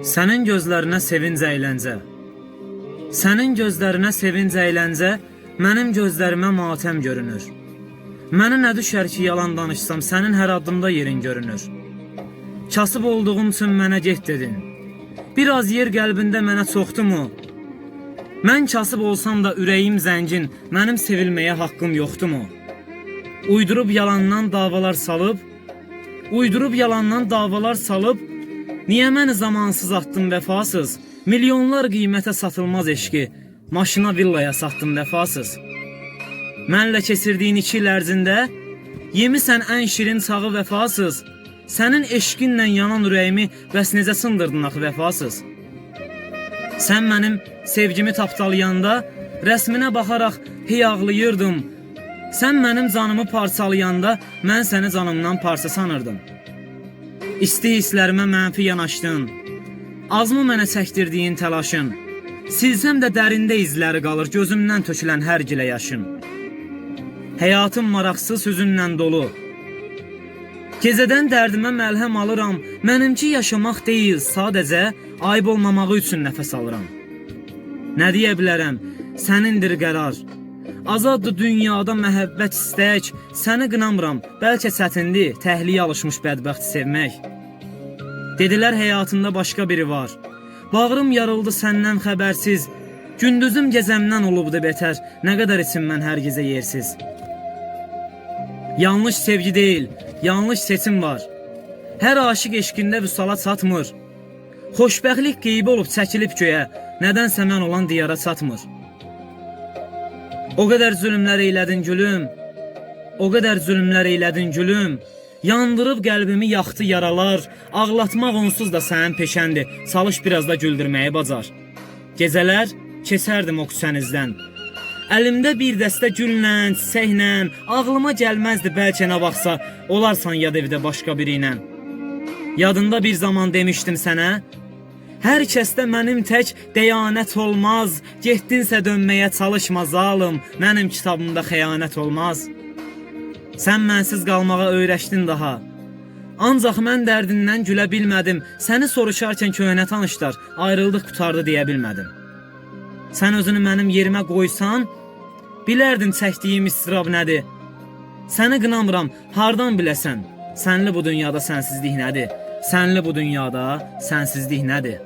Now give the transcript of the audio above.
Sənin gözlərinə sevinc əyləncə. Sənin gözlərinə sevinc əyləncə, mənim gözlərimə matəm görünür. Mənə nə düşər ki, yalan danışsam, sənin hər addımda yerin görünür. Kasıb olduğum üçün mənə get dedin. Biraz yer qəlbində mənə çoxdumu? Mən kasıb olsam da ürəyim zəngin, mənim sevilməyə haqqım yoxdumu? Uydurub yalandan davalar salıb, uydurub yalandan davalar salıb, niyə məni zamansız atdın vəfasız? Milyonlar qiymətə satılmaz eşqi, maşına villaya satdın vəfasız. Mənlə keçirdiyin iki il ərzində yemisən ən şirin çağı vəfasız. Sənin eşqinlə yanan ürəyimi bəs necə sındırdın axı vəfasız? Sən mənim sevgimi tapdalayanda rəsminə baxaraq hey ağlayırdım. Sən mənim canımı parçalayanda mən səni canımdan parça sanırdım. İsti hisslərimə mənfi yanaşdın. Azmı mənə çəkdirdiyin təlaşın. Silsəm də dərində izləri qalır gözümdən tökülən hər gilə yaşın. Həyatım maraqsız hüzünlə dolu. Gecədən dərdimə məlhəm alıram. Mənimki yaşamaq deyil, sadəcə ayıb olmamağı üçün nəfəs alıram. Nə deyə bilərəm? Sənindir qərar. Azaddır dünyada məhəbbət istək. Səni qınamıram. Bəlkə çətindir təhliyə alışmış bədbəxti sevmək. Dedilər həyatında başqa biri var. Bağrım yarıldı səndən xəbərsiz. Gündüzüm gecəmdən olubdu betər. Nə qədər içim mən hər gecə yersiz. Yanlış sevgi değil, yanlış seçim var. Hər aşiq eşqində vüsala çatmır. Xoşbəxtlik qeybi olub çəkilib göyə, nədənsə mən olan diyara çatmır. O qədər zülmlər eylədin gülüm, o qədər zülmlər eylədin gülüm. Yandırıb qəlbimi yaxdı yaralar, ağlatmaq onsuz da sənin peşəndir. Çalış biraz da güldürməyi bacar. Gecələr keçərdim o küçənizdən. Əlimdə bir dəstə güllə, çiçəklə, ağlıma gəlməzdi bəlkə nə vaxtsa olarsan yad evdə başqa biri ilə. Yadında bir zaman demişdim sənə, hər kəsdə mənim tək deyanət olmaz, getdinsə dönməyə çalışma zalım, mənim kitabımda xəyanət olmaz. Sən mənsiz qalmağa öyrəşdin daha. Ancaq mən dərdindən gülə bilmədim. Səni soruşarkən köhnə tanışlar, ayrıldıq qutardı deyə bilmədim. Sən özünü mənim yerimə qoysan, bilərdin çəkdiyim istirab nədir. Səni qınamıram, hardan biləsən? Sənli bu dünyada sənsizlik nədir? Sənli bu dünyada sənsizlik nədir?